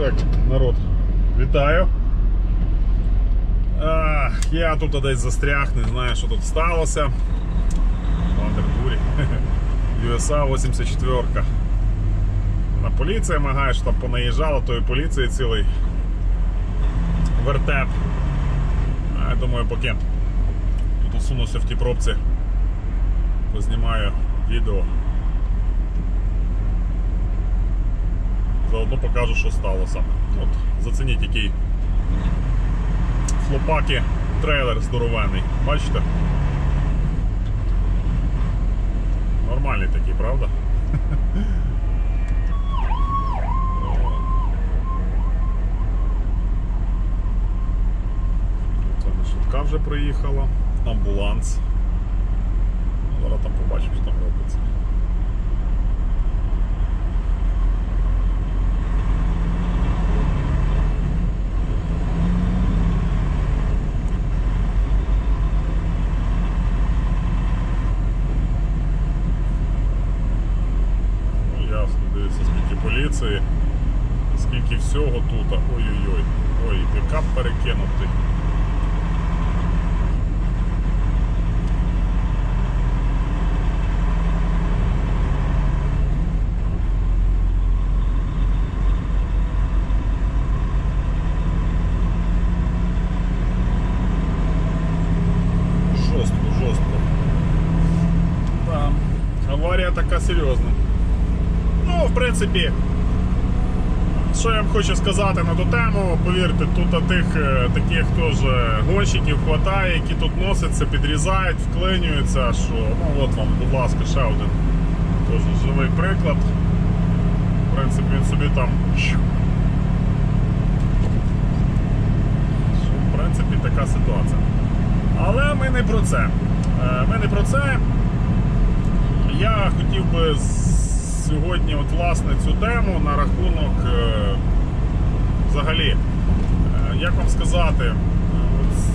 Так, народ, вітаю. А, я тут десь застряг, не знаю, що тут сталося. Вандербурі. USA 84. На поліція магає, що там понаїжджала, то і поліції цілий вертеп. А я думаю, поки тут усунуся в ті пробці, познімаю відео. Заодно покажу, що сталося. От, зацініть який флопаки трейлер здоровенний. Бачите? Нормальний такий, правда? Це не швидка вже приїхала. Амбуланс. Ну, Зараз там побачимо, що там робиться. Принципі, що я вам хочу сказати на ту тему, повірте, тут тих е, таких теж гонщиків хватає, які тут носяться, підрізають, вклинюються, що ну от вам, будь ласка, ще один теж живий приклад. В принципі, він собі там. В принципі, така ситуація. Але ми не про це. Е, Ми не про це. Я хотів би сьогодні, от власне, цю тему на рахунок е, взагалі, е, як вам сказати, е,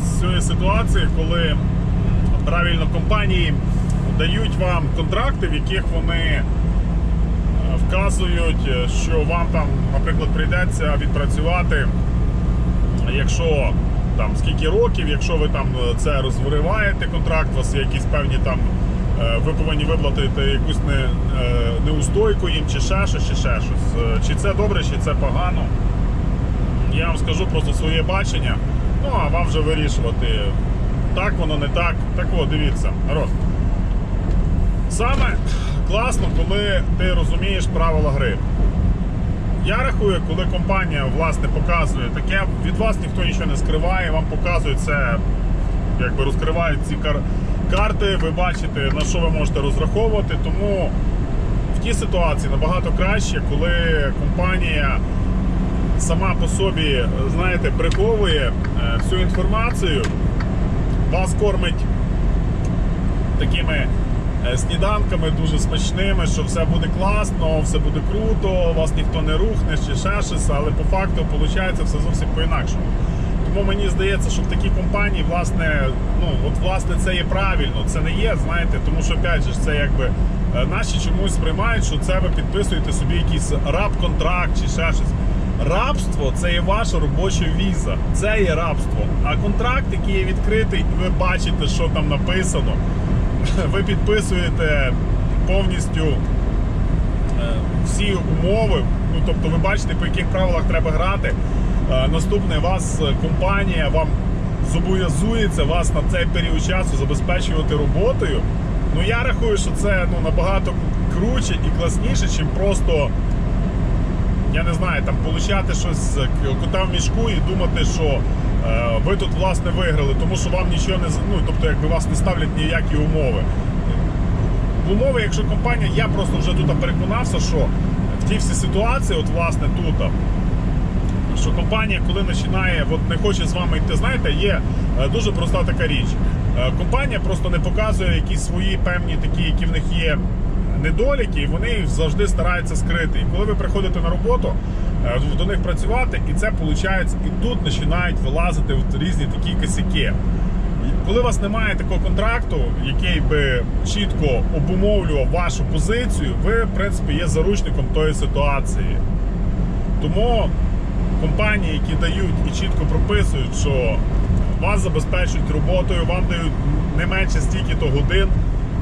з цієї ситуації, коли правильно компанії дають вам контракти, в яких вони вказують, що вам там, наприклад, прийдеться відпрацювати, якщо там скільки років, якщо ви там це розриваєте контракт, у вас є якісь певні там. Е, Ви повинні виплатити якусь не, е, неустойку їм, чи ще щось, чи ще щось. Е, Чи це добре, чи це погано. Я вам скажу просто своє бачення. Ну, а вам вже вирішувати, так воно не так. Так от, дивіться, народ. Саме класно, коли ти розумієш правила гри. Я рахую, коли компанія власне показує таке, від вас ніхто нічого не скриває, вам показують це, якби розкривають ці кар- карти, ви бачите, на що ви можете розраховувати. Тому в тій ситуації набагато краще, коли компанія сама по собі, знаєте, приховує е, всю інформацію, вас кормить такими е, сніданками дуже смачними, що все буде класно, все буде круто, вас ніхто не рухне чи ще щось, але по факту виходить все зовсім по-інакшому. Тому мені здається, що в такій компанії, власне, ну от власне це є правильно, це не є, знаєте, тому що опять же це якби е, наші чомусь сприймають, що це ви підписуєте собі якийсь раб-контракт чи ще щось. Рабство це є ваша робоча віза, це є рабство. А контракт, який є відкритий, ви бачите, що там написано. Ви підписуєте повністю е, всі умови. Ну тобто, ви бачите, по яких правилах треба грати. Е, Наступне вас е, компанія вам зобов'язується вас на цей період часу забезпечувати роботою. Ну я рахую, що це ну набагато круче і класніше, чим просто я не знаю, там получати щось з кота в мішку і думати, що е, ви тут власне виграли, тому що вам нічого не ну, тобто, якби вас не ставлять ніякі умови. В умови, якщо компанія, я просто вже тут переконався, що в тій всі ситуації, от власне тут, що компанія, коли починає, от не хоче з вами йти, знаєте, є е, дуже проста така річ. Е, Компанія просто не показує якісь свої певні такі, які в них є недоліки, і вони завжди стараються скрити. І коли ви приходите на роботу, е, до них працювати, і це виходить, і тут починають вилазити от різні такі косяки. Коли у вас немає такого контракту, який би чітко обумовлював вашу позицію, ви, в принципі, є заручником тої ситуації. Тому компанії, які дають і чітко прописують, що вас забезпечують роботою, вам дають не менше стільки-то годин,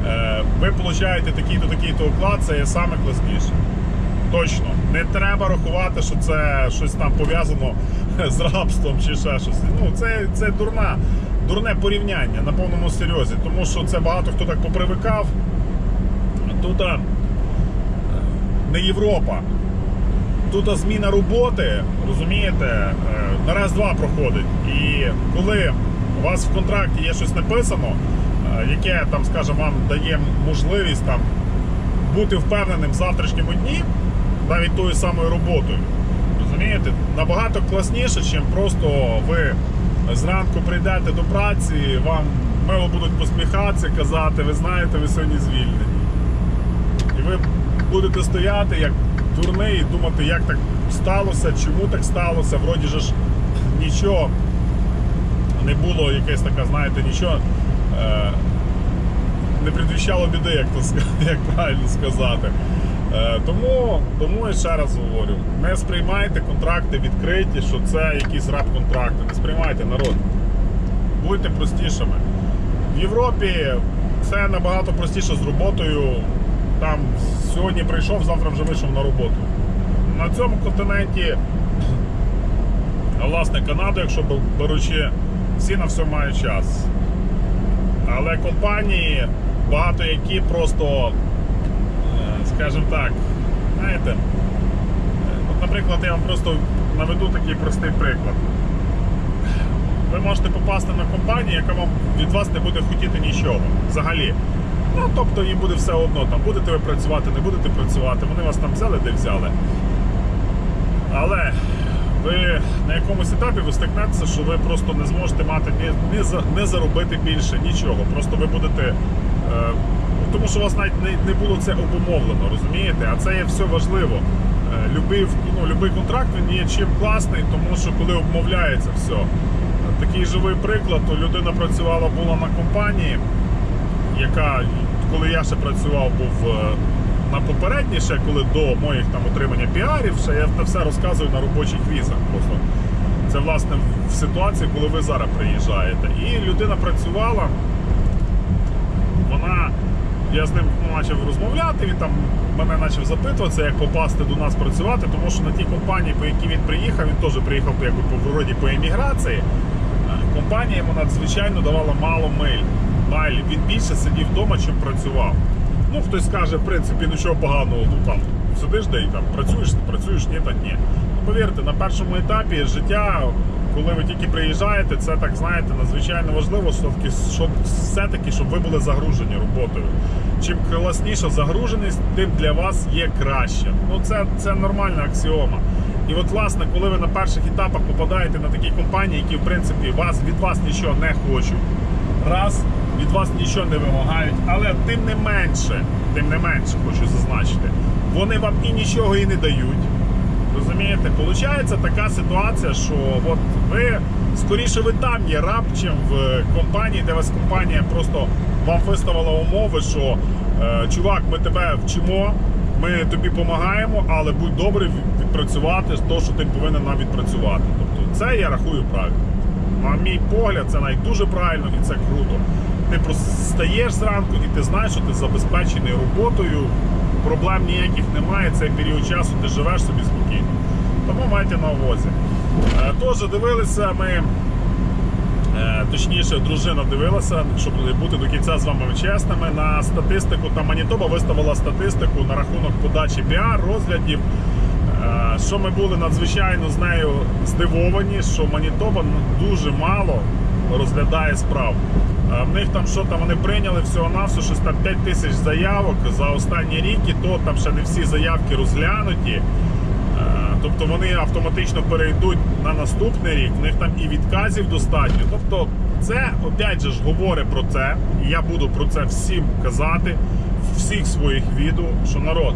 е, ви получаєте такий-то такий-то оклад, це є саме класніше. Точно. Не треба рахувати, що це щось там пов'язано з рабством чи ще щось. Ну, це, це дурна, дурне порівняння на повному серйозі, тому що це багато хто так попривикав. Тут не Європа. Тут зміна роботи, розумієте, е, на раз-два проходить. І коли у вас в контракті є щось написано, е, яке там, скажімо, вам дає можливість там бути впевненим в завтрашньому дні, навіть тою самою роботою. Розумієте, набагато класніше, чим просто ви зранку прийдете до праці, вам мило будуть посміхатися, казати, ви знаєте, ви сьогодні звільнені. І ви будете стояти як дурний і думати, як так сталося, чому так сталося. Вроді ж нічого не було, якесь таке, знаєте, нічого е, не предвіщало біди, як, то, як правильно сказати. Е, тому, тому я ще раз говорю: не сприймайте контракти відкриті, що це якісь раб-контракти. Не сприймайте народ. Будьте простішими. В Європі все набагато простіше з роботою. Там сьогодні прийшов, завтра вже вийшов на роботу. На цьому континенті, власне, Канаду, якщо беручи, всі на все мають час. Але компанії, багато які просто, е, скажімо так, знаєте, от, наприклад, я вам просто наведу такий простий приклад. Ви можете попасти на компанію, яка вам від вас не буде хотіти нічого взагалі. Ну, тобто їм буде все одно, там будете ви працювати, не будете працювати, вони вас там взяли, де взяли. Але ви на якомусь етапі ви стикнетеся, що ви просто не зможете мати ні, за- не заробити більше, нічого. Просто ви будете. Е, тому що у вас навіть не, не було це обумовлено, розумієте? А це є все важливо. Е, любий, ну, любий контракт він є чим класний, тому що коли обмовляється все. Такий живий приклад, то людина працювала була на компанії, яка, коли я ще працював, був е, на попередній, ще коли до моїх там отримання піарів, ще я це все розказую на робочих візах. Просто це власне в ситуації, коли ви зараз приїжджаєте. І людина працювала, вона. Я з ним почав розмовляти, він там мене почав запитуватися, як попасти до нас працювати, тому що на тій компанії, по якій він приїхав, він теж приїхав якби, по вроді по еміграції. Е, Компанія йому надзвичайно давала мало миль. Майль. Він більше сидів вдома, чим працював. Ну, хтось скаже, в принципі, нічого поганого, ну там сидиш де і там працюєш, працюєш, ні, та ні. Ну, повірте, на першому етапі життя, коли ви тільки приїжджаєте, це так знаєте, надзвичайно важливо, щоб все-таки, щоб ви були загружені роботою. Чим класніша загруженість, тим для вас є краще. Ну це, це нормальна аксіома. І от, власне, коли ви на перших етапах попадаєте на такі компанії, які в принципі вас від вас нічого не хочуть, раз від вас нічого не вимагають, але тим не менше, тим не менше, хочу зазначити, вони вам і нічого і не дають. Розумієте, Получається така ситуація, що от ви скоріше ви там є раб, чим в компанії, де вас компанія просто вам виставила умови, що е, чувак, ми тебе вчимо, ми тобі допомагаємо, але будь добрий від- відпрацювати те, що ти повинен нам відпрацювати. Тобто це я рахую правильно. На мій погляд, це навіть дуже правильно і це круто. Ти просто стаєш зранку і ти знаєш, що ти забезпечений роботою, проблем ніяких немає. Цей період часу ти живеш собі спокійно. Тому майте на увазі. Е, Тож дивилися ми. Е, Точніше, дружина дивилася, щоб бути до кінця з вами чесними. На статистику там Манітоба виставила статистику на рахунок подачі піар, розглядів. Е, Що ми були надзвичайно з нею здивовані, що Манітоба ну, дуже мало розглядає справ. В них там що там вони прийняли всього навсього щось там 5 тисяч заявок за останні рік, і то там ще не всі заявки розглянуті. Е, Тобто вони автоматично перейдуть на наступний рік, в них там і відказів достатньо. Тобто, це опять же ж говорить про це, і я буду про це всім казати всіх своїх відео, що народ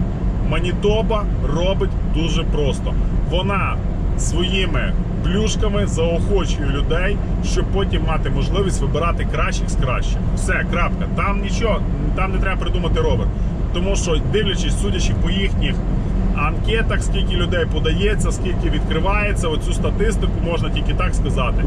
Манітоба робить дуже просто. Вона своїми плюшками заохочує людей, щоб потім мати можливість вибирати кращих з кращих. Все, крапка. Там нічого, там не треба придумати робот. Тому що, дивлячись, судячи по їхніх анкетах, скільки людей подається, скільки відкривається. Оцю статистику можна тільки так сказати.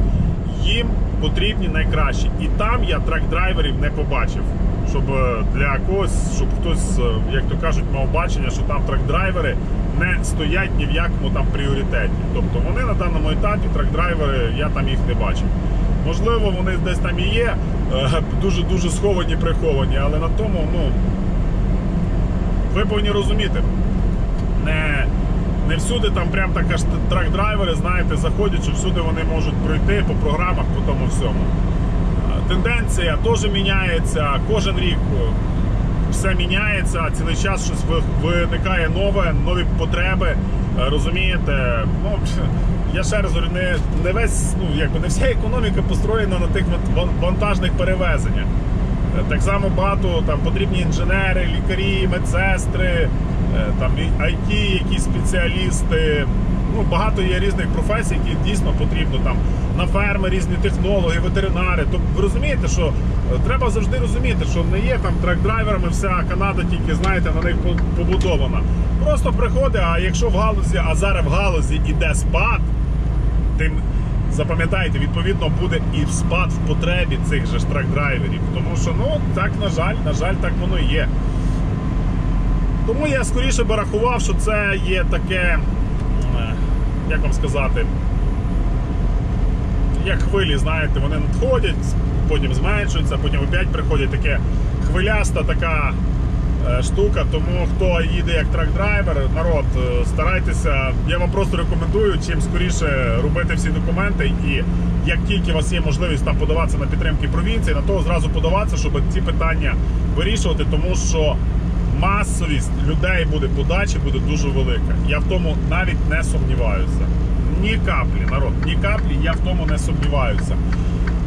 Їм потрібні найкращі. І там я трак-драйверів не побачив. Щоб е, для когось, щоб хтось, е, як то кажуть, мав бачення, що там трак-драйвери не стоять ні в якому там пріоритеті. Тобто вони на даному етапі трак-драйвери, я там їх не бачив. Можливо, вони десь там і є, дуже дуже сховані, приховані, але на тому, ну ви повинні розуміти, не, не всюди там прям так аж трак-драйвери, знаєте, заходять, що всюди вони можуть пройти по програмах, по тому всьому. Тенденція теж міняється, кожен рік е, все міняється, цілий час щось виникає нове, нові потреби. Е, Розумієте, ну я ще раз говорю, не, не весь, ну якби не вся економіка построєна на тих ван- ван- вантажних перевезеннях. Е, Так само багато там потрібні інженери, лікарі, медсестри, там IT, якісь спеціалісти. Ну, багато є різних професій, які дійсно потрібно там на ферми, різні технологи, ветеринари. Тобто ви розумієте, що е, треба завжди розуміти, що не є там трак-драйверами, вся Канада тільки знаєте на них побудована. Просто приходить, а якщо в галузі, а зараз в галузі іде спад, тим запам'ятайте, відповідно буде і спад в потребі цих же трак-драйверів. Тому що, ну так, на жаль, на жаль, так воно і є. Тому я скоріше би рахував, що це є таке, як вам сказати, як хвилі, знаєте, вони надходять, потім зменшуються, потім опять приходять таке хвиляста така е, штука. Тому хто їде як трак-драйвер, народ, е, старайтеся. Я вам просто рекомендую чим скоріше робити всі документи. І як тільки у вас є можливість там подаватися на підтримки провінції, на то зразу подаватися, щоб ці питання вирішувати, тому що. Масовість людей буде подачі буде дуже велика. Я в тому навіть не сумніваюся. Ні каплі, народ, ні каплі, я в тому не сумніваюся.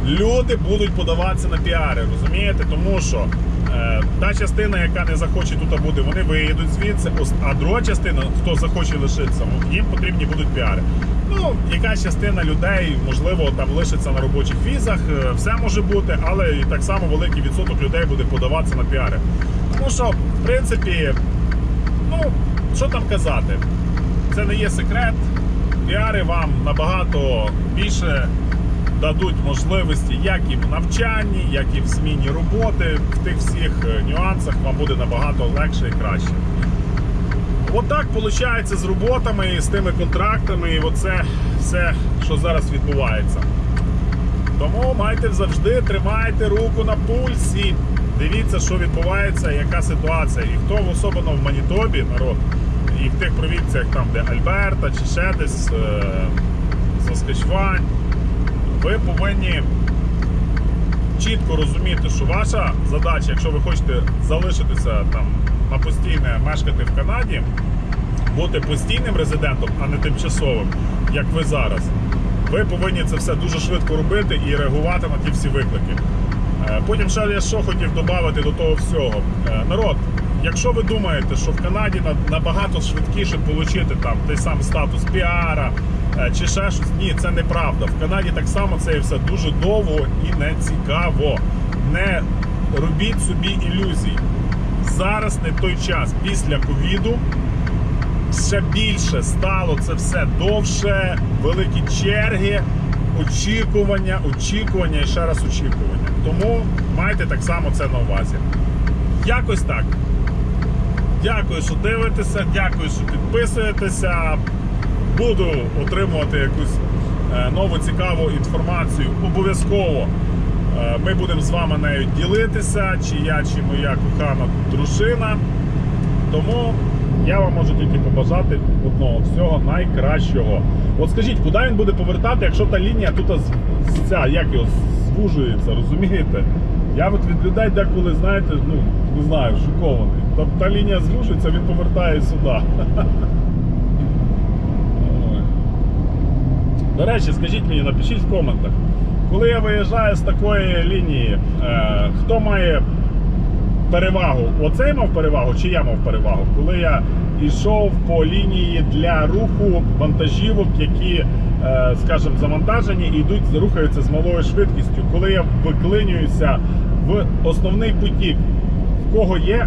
Люди будуть подаватися на піари, розумієте? Тому що е, та частина, яка не захоче тут бути, вони виїдуть звідси. А друга частина, хто захоче лишитися, ну, їм потрібні будуть піари. Ну, якась частина людей, можливо, там лишиться на робочих візах, е, все може бути, але і так само великий відсоток людей буде подаватися на піари. Тому що, в принципі, ну, що там казати? Це не є секрет. Піари вам набагато більше дадуть можливості як і в навчанні, як і в зміні роботи. В тих всіх е, нюансах вам буде набагато легше і краще. Отак виходить з роботами, з тими контрактами, і оце все, що зараз відбувається. Тому майте завжди тримайте руку на пульсі. Дивіться, що відбувається, яка ситуація. І хто особливо в Манітобі, народ, і в тих провінціях, там, де Альберта чи ще десь е, Saskatchewan, ви повинні чітко розуміти, що ваша задача, якщо ви хочете залишитися там на постійне мешкати в Канаді, бути постійним резидентом, а не тимчасовим, як ви зараз. Ви повинні це все дуже швидко робити і реагувати на ті всі виклики. Е, Потім ще я що хотів додати до того всього. Е, Народ, якщо ви думаєте, що в Канаді набагато швидкіше отримати там той самий статус піара е, чи ще щось, ні, це неправда. В Канаді так само це все дуже довго і не цікаво. Не робіть собі ілюзій. Зараз не той час після ковіду ще більше стало це все довше, великі черги, очікування, очікування і ще раз очікування. Тому майте так само це на увазі. Якось так. Дякую, що дивитеся, дякую, що підписуєтеся. Буду отримувати якусь е, нову цікаву інформацію. Обов'язково е, ми будемо з вами нею ділитися, чи я, чи моя кохана дружина. Тому я вам можу тільки побажати одного всього найкращого. От скажіть, куди він буде повертати, якщо та лінія тут ця, як його звужується, розумієте? Я от від людей деколи, знаєте, ну не знаю, шокований. Та, та лінія звужується, він повертає сюди. До речі, скажіть мені, напишіть в коментах, коли я виїжджаю з такої лінії, е, хто має перевагу? Оцей мав перевагу чи я мав перевагу? Коли я йшов по лінії для руху вантажівок, які, е, скажімо, завантажені і йдуть, рухаються з малою швидкістю, коли я виклинююся в основний потік, в кого є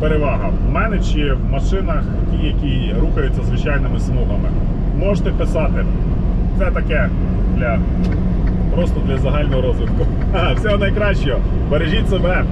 перевага? В мене чи в машинах, ті, які рухаються звичайними смугами? Можете писати. Це таке для просто для загального розвитку. Всього найкращого. Бережіть себе.